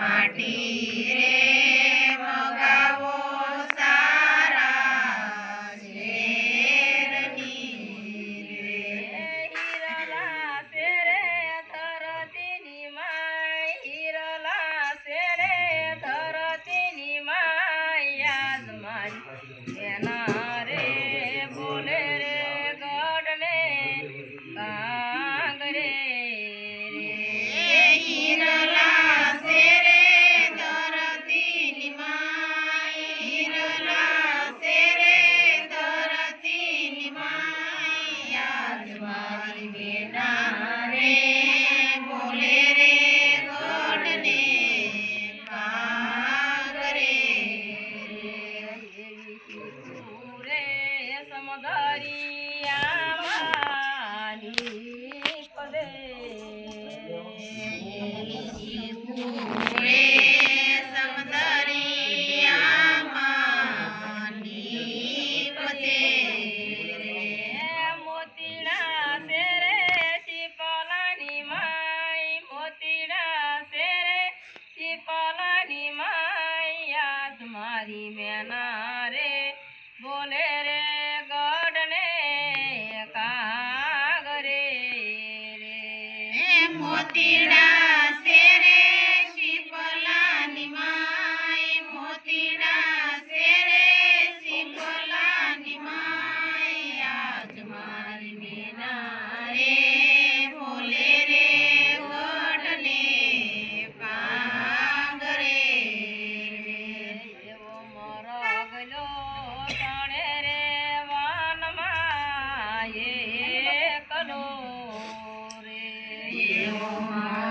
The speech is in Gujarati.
மாட்டீரே Yeah. મારી બેના રે બોલે રે ગઢને પાંગ રે એવો મારો ગલો તણે રે વાનમાં એકલો રે એવો મારો